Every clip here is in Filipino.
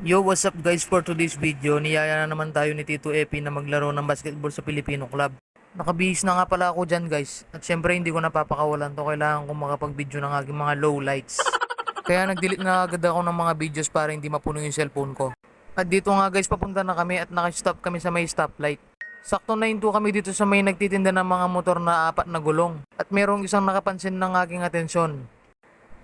Yo, what's up guys for today's video? Niyaya na naman tayo ni Tito Epi na maglaro ng basketball sa Filipino Club. Nakabihis na nga pala ako dyan guys. At syempre hindi ko napapakawalan to. Kailangan ko makapag-video ng aking mga low lights. Kaya nag-delete na agad ako ng mga videos para hindi mapuno yung cellphone ko. At dito nga guys, papunta na kami at nakastop kami sa may stoplight. Sakto na hinto kami dito sa may nagtitinda ng mga motor na apat na gulong. At merong isang nakapansin ng aking atensyon.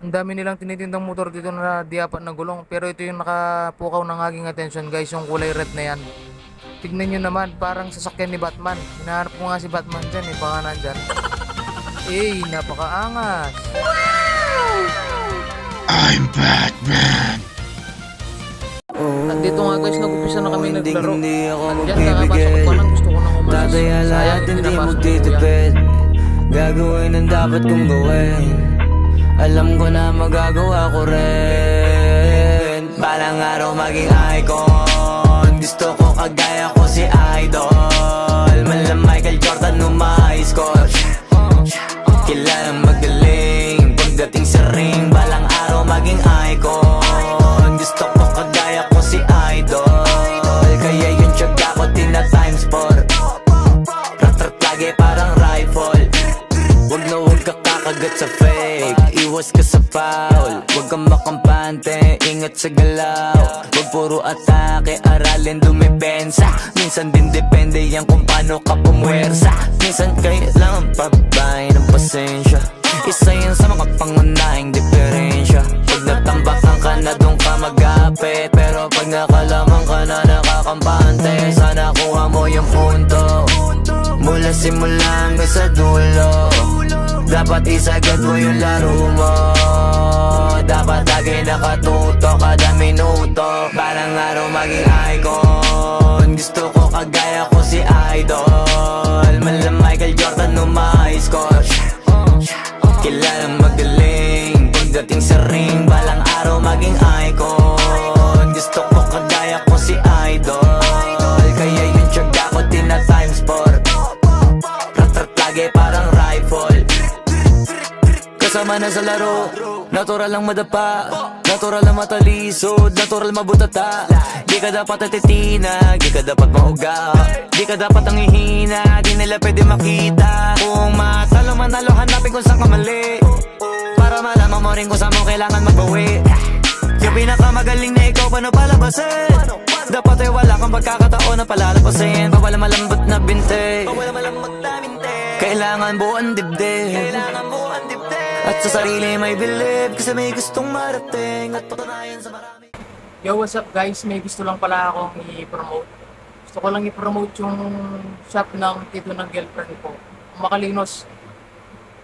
Ang dami nilang tinitindang motor dito na di apat na gulong. Pero ito yung nakapukaw ng aking attention guys, yung kulay red na yan. Tignan nyo naman, parang sasakyan ni Batman. Hinahanap ko nga si Batman dyan eh, baka nandyan. Eh, napakaangas. I'm Batman. At dito nga guys, nag-upisa na kami naglaro. hindi ako At yan, kakapasok magbibigay. ko pa lang, gusto ko nang umalis. Sayang, hindi pinapasok ko yan. Gagawin ang dapat kong gawin Alam ko na magagawa ko rin. Balang araw maging icon. Gusto ko kagaya ko si Idol. Malam Michael Jordan umahis ko Kilalang magaling. Pagdating sa ring Balang araw maging icon. Gusto ko kagaya ko si Idol. Kaya yung tiyaga ko tina times four. Rat-rat lagi parang rifle. Huwag na huwag ka kakagat sa fake Iwas ka sa foul. Huwag kang makampante Ingat sa galaw. Huwag puro atake Aralin dumipensa. Minsan din depende yan kung paano ka pumwersa. Minsan kailangan pabay ng pasensya. Isa yan sa mga pangunahing diferensya. Pag natambakan ka na doon ka magapit. Pero pag nakalaman ka na nakakampante Sana kuha mo yung punto. Mula simula hanggang sa dulo Dapat isagad mo yung laro mo. Dapat lagi nakatuto kada minuto. Parang araw maging icon. Gusto ko kagaya ko si Idol. Malam Michael Jordan umahis ko Kasama na sa laro. Natural lang madapa. Natural lang matalisod. Natural mabutata. Di ka dapat atitina Di ka dapat mauga Di ka dapat ang ihina Di nila pwede makita. Kung matalo manalo hanapin kung saan ka mali. Para malaman mo rin kung saan mo kailangan magbawi. Yung pinakamagaling na ikaw paano palabasin? Dapat ay wala kang pagkakataon na palalapasin Bawal malambot na binte. Kailangan buuan dibdib. Kailangan buuan dibdib At sa sarili may believe Kasi may gustong marating At patunayan sa marami Yo, what's up guys? May gusto lang pala akong i-promote. Gusto ko lang i-promote yung shop ng tito ng girlfriend ko. Makalinos.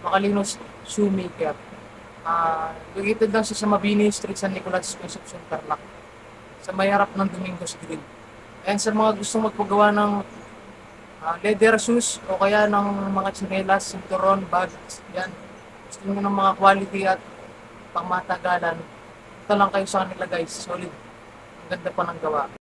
Makalinos Shoemaker. Ah, located lang siya sa Mabini Street, San Nicolas, Concepcion, Tarlac. Sa may harap ng Domingos Grill. Ayan sa mga gustong magpagawa ng ah, leather shoes o kaya ng mga tsinelas, cinturon, bags, yan. Gusto nyo ng mga quality at pangmatagalan. Ito lang kayo sa kanila guys, solid. Ang ganda pa ng gawa.